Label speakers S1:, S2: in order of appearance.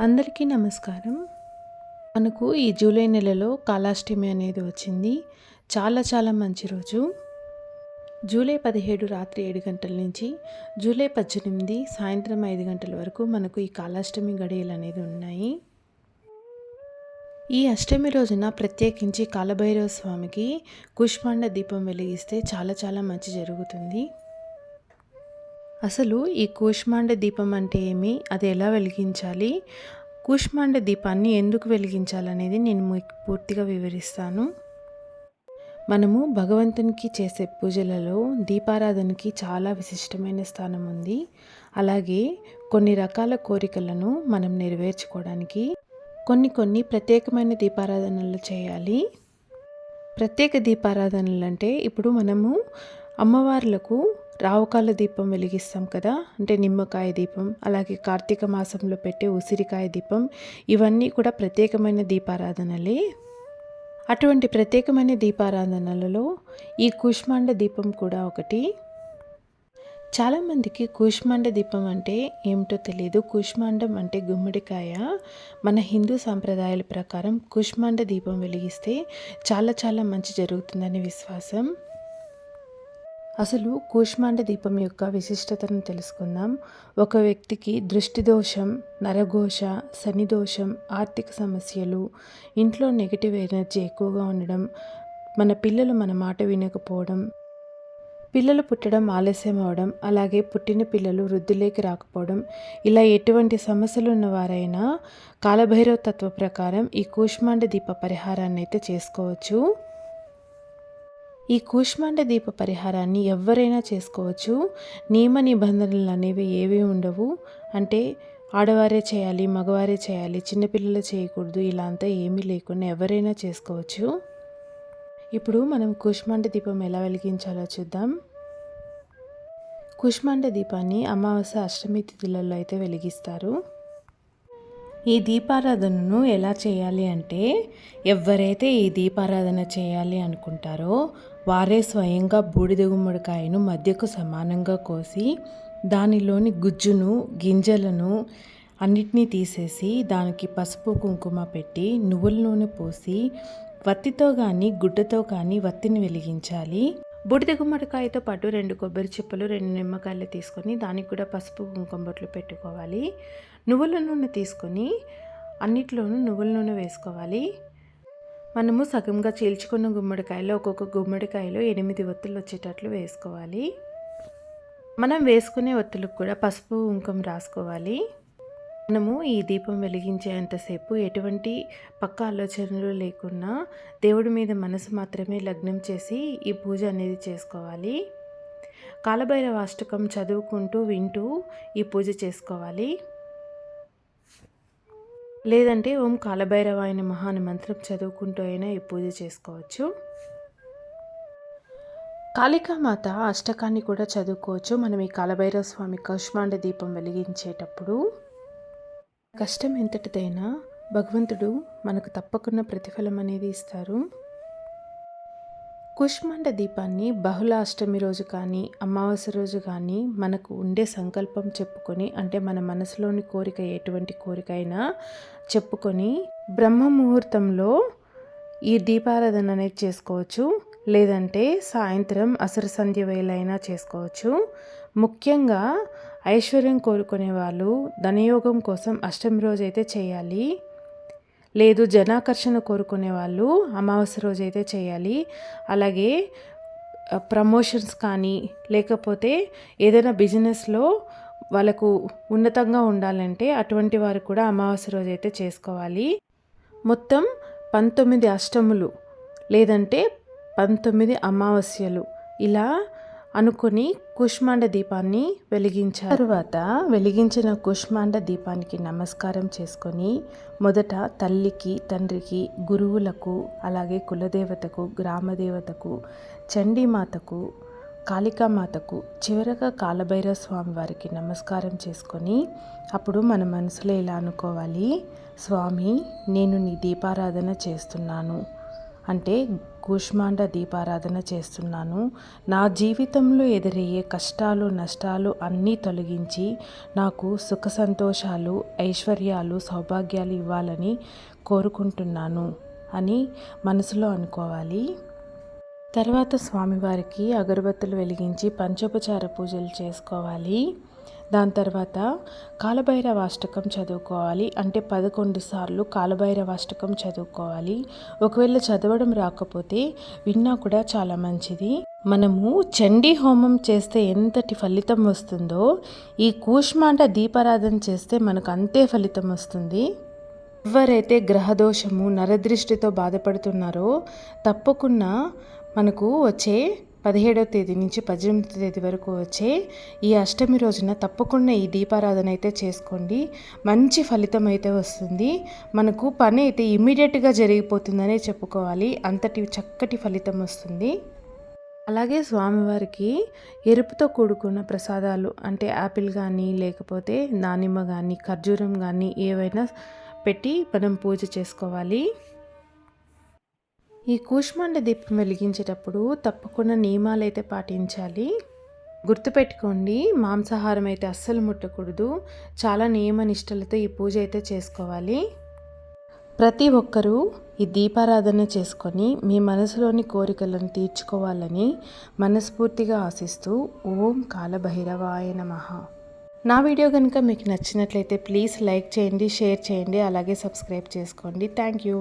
S1: అందరికీ నమస్కారం. మనకు ఈ జూలై నెలలో కాలాష్టమి అనేది వచ్చింది. చాలా చాలా మంచి రోజు. జూలై పదిహేడు రాత్రి ఏడు గంటల నుంచి జూలై పద్దెనిమిది సాయంత్రం ఐదు గంటల వరకు మనకు ఈ కాలాష్టమి గడియలు అనేది ఉన్నాయి. ఈ అష్టమి రోజున ప్రత్యేకించి కాలభైరవ స్వామికి కుష్మాండ దీపం వెలిగిస్తే చాలా చాలా మంచి జరుగుతుంది. అసలు ఈ కూష్మాండ దీపం అంటే ఏమి? అది ఎలా వెలిగించాలి? కూష్మాండ దీపాన్ని ఎందుకు వెలిగించాలనేది నేను మీకు పూర్తిగా వివరిస్తాను. మనము భగవంతునికి చేసే పూజలలో దీపారాధనకి చాలా విశిష్టమైన స్థానం ఉంది. అలాగే కొన్ని రకాల కోరికలను మనం నెరవేర్చుకోవడానికి కొన్ని కొన్ని ప్రత్యేకమైన దీపారాధనలు చేయాలి. ప్రత్యేక దీపారాధనలు అంటే ఇప్పుడు మనము అమ్మవార్లకు రావుకాల దీపం వెలిగిస్తాం కదా? అంటే నిమ్మకాయ దీపం అలాగే కార్తీక మాసంలో పెట్టే ఉసిరికాయ దీపం ఇవన్నీ కూడా ప్రత్యేకమైన దీపారాధనలే. అటువంటి ప్రత్యేకమైన దీపారాధనలలో ఈ కుష్మాండ దీపం కూడా ఒకటి. చాలామందికి కూష్మాండ దీపం అంటే ఏమిటో తెలియదు. కూష్మాండం అంటే గుమ్మడికాయ. మన హిందూ సాంప్రదాయాల ప్రకారం కూష్మాండ దీపం వెలిగిస్తే చాలా చాలా మంచి జరుగుతుందని విశ్వాసం. అసలు కూష్మాండ దీపం యొక్క విశిష్టతను తెలుసుకుందాం. ఒక వ్యక్తికి దృష్టి దోషం నరఘోష శని దోషం ఆర్థిక సమస్యలు ఇంట్లో నెగిటివ్ ఎనర్జీ ఎక్కువగా ఉండడం మన పిల్లలు మన మాట వినకపోవడం పిల్లలు పుట్టడం ఆలస్యం అవడం అలాగే పుట్టిన పిల్లలు వృద్ధిలోకి రాకపోవడం ఇలా ఎటువంటి సమస్యలు ఉన్నవారైనా కాలభైరవ తత్వ ప్రకారం ఈ కూష్మాండ దీప పరిహారాన్ని అయితే చేసుకోవచ్చు. ఈ కూష్మాండ దీప పరిహారాన్ని ఎవరైనా చేసుకోవచ్చు. నియమ నిబంధనలు అనేవి ఏవి ఉండవు. అంటే ఆడవారే చేయాలి మగవారే చేయాలి చిన్నపిల్లలు చేయకూడదు ఇలా అంతా ఏమీ లేకుండా ఎవరైనా చేసుకోవచ్చు. ఇప్పుడు మనం కూష్మాండ దీపం ఎలా వెలిగించాలో చూద్దాం. కూష్మాండ దీపాన్ని అమావాస్య అష్టమి తిథులలో అయితే వెలిగిస్తారు. ఈ దీపారాధనను ఎలా చేయాలి అంటే ఎవరైతే ఈ దీపారాధన చేయాలి అనుకుంటారో వారే స్వయంగా బూడిద గుమ్మడికాయను మధ్యకు సమానంగా కోసి దానిలోని గుజ్జును గింజలను అన్నిటినీ తీసేసి దానికి పసుపు కుంకుమ పెట్టి నువ్వుల నూనె పోసి వత్తితో కానీ గుడ్డతో కానీ వత్తిని వెలిగించాలి. బూడిద గుమ్మడికాయతో పాటు రెండు కొబ్బరి చిప్పలు రెండు నిమ్మకాయలు తీసుకొని దానికి కూడా పసుపు కుంకుమ బొట్లు పెట్టుకోవాలి. నువ్వుల నూనె తీసుకొని అన్నిట్లోనూ నువ్వుల నూనె వేసుకోవాలి. మనము సగంగా చీల్చుకున్న గుమ్మడికాయలో ఒక్కొక్క గుమ్మడికాయలో ఎనిమిది ఒత్తులు వచ్చేటట్లు వేసుకోవాలి. మనం వేసుకునే ఒత్తులకు కూడా పసుపు కుంకుమ రాసుకోవాలి. మనము ఈ దీపం వెలిగించేంతసేపు ఎటువంటి పక్క ఆలోచనలు లేకున్నా దేవుడి మీద మనసు మాత్రమే లగ్నం చేసి ఈ పూజ అనేది చేసుకోవాలి. కాలభైరవ అష్టకం చదువుకుంటూ వింటూ ఈ పూజ చేసుకోవాలి. లేదంటే ఓం కాలభైరవ అయిన మహాని మంత్రం చదువుకుంటూ అయినా ఈ పూజ చేసుకోవచ్చు. కాళికామాత అష్టకాన్ని కూడా చదువుకోవచ్చు. మనం ఈ కాలభైరవ స్వామి కౌష్మాండ దీపం వెలిగించేటప్పుడు కష్టం ఎంతటిదైనా భగవంతుడు మనకు తప్పకుండా ప్రతిఫలం అనేది ఇస్తారు. కుష్మండ దీపాన్ని బహుళ అష్టమి రోజు కానీ అమావాస్య రోజు కానీ మనకు ఉండే సంకల్పం చెప్పుకొని అంటే మన మనసులోని కోరిక ఎటువంటి కోరిక అయినా చెప్పుకొని బ్రహ్మ ముహూర్తంలో ఈ దీపారాధన అనేది చేసుకోవచ్చు. లేదంటే సాయంత్రం అసర సంధ్య వేలైనా చేసుకోవచ్చు. ముఖ్యంగా ఐశ్వర్యం కోరుకునే వాళ్ళు ధనయోగం కోసం అష్టమి రోజైతే చేయాలి. లేదు జనాకర్షణ కోరుకునే వాళ్ళు అమావాస్య రోజు అయితే చేయాలి. అలాగే ప్రమోషన్స్ కానీ లేకపోతే ఏదైనా బిజినెస్లో వాళ్ళకు ఉన్నతంగా ఉండాలంటే అటువంటి వారు కూడా అమావాస్య రోజు అయితే చేసుకోవాలి. మొత్తం పంతొమ్మిది అష్టములు లేదంటే పంతొమ్మిది అమావాస్యలు. ఇలా అనుకుని కుష్మాండ దీపాన్ని వెలిగించారు. తరువాత వెలిగించిన కుష్మాండ దీపానికి నమస్కారం చేసుకొని మొదట తల్లికి తండ్రికి గురువులకు అలాగే కులదేవతకు గ్రామదేవతకు చండీమాతకు కాళికామాతకు చివరగా కాలభైరవ స్వామి వారికి నమస్కారం చేసుకొని అప్పుడు మన మనసులో ఇలా అనుకోవాలి స్వామి నేను నీ దీపారాధన చేస్తున్నాను. అంటే కూష్మాండ దీపారాధన చేస్తున్నాను. నా జీవితంలో ఎదురయ్యే కష్టాలు నష్టాలు అన్నీ తొలగించి నాకు సుఖ సంతోషాలు ఐశ్వర్యాలు సౌభాగ్యాలు ఇవ్వాలని కోరుకుంటున్నాను అని మనసులో అనుకోవాలి. తర్వాత స్వామివారికి అగరబత్తులు వెలిగించి పంచోపచార పూజలు చేసుకోవాలి. దాని తర్వాత కాలభైరవాష్టకం చదువుకోవాలి. అంటే పదకొండు సార్లు కాలభైరవాష్టకం చదువుకోవాలి. ఒకవేళ చదవడం రాకపోతే విన్నా కూడా చాలా మంచిది. మనము చండీ హోమం చేస్తే ఎంతటి ఫలితం వస్తుందో ఈ కూష్మాండ దీపారాధన చేస్తే మనకు అంతే ఫలితం వస్తుంది. ఎవరైతే గ్రహదోషము నరదృష్టితో బాధపడుతున్నారో తప్పకుండా మనకు వచ్చే పదిహేడవ తేదీ నుంచి పద్దెనిమిది తేదీ వరకు వచ్చే ఈ అష్టమి రోజున తప్పకుండా ఈ దీపారాధన అయితే చేసుకోండి. మంచి ఫలితం అయితే వస్తుంది. మనకు పని అయితే ఇమీడియట్గా జరిగిపోతుందనే చెప్పుకోవాలి. అంతటి చక్కటి ఫలితం వస్తుంది. అలాగే స్వామివారికి ఎరుపుతో కూడుకున్న ప్రసాదాలు అంటే యాపిల్ కానీ లేకపోతే దానిమ్మ కానీ ఖర్జూరం కానీ ఏవైనా పెట్టి మనం పూజ చేసుకోవాలి. ఈ కూష్మాండ దీపం వెలిగించేటప్పుడు తప్పకుండా నియమాలు అయితే పాటించాలి. గుర్తుపెట్టుకోండి మాంసాహారం అయితే అస్సలు ముట్టకూడదు. చాలా నియమ నిష్టలతో ఈ పూజ అయితే చేసుకోవాలి. ప్రతి ఒక్కరూ ఈ దీపారాధన చేసుకొని మీ మనసులోని కోరికలను తీర్చుకోవాలని మనస్ఫూర్తిగా ఆశిస్తూ ఓం కాలభైరవాయ నమ. నా వీడియో కనుక మీకు నచ్చినట్లయితే ప్లీజ్ లైక్ చేయండి షేర్ చేయండి అలాగే సబ్స్క్రైబ్ చేసుకోండి. Thank you.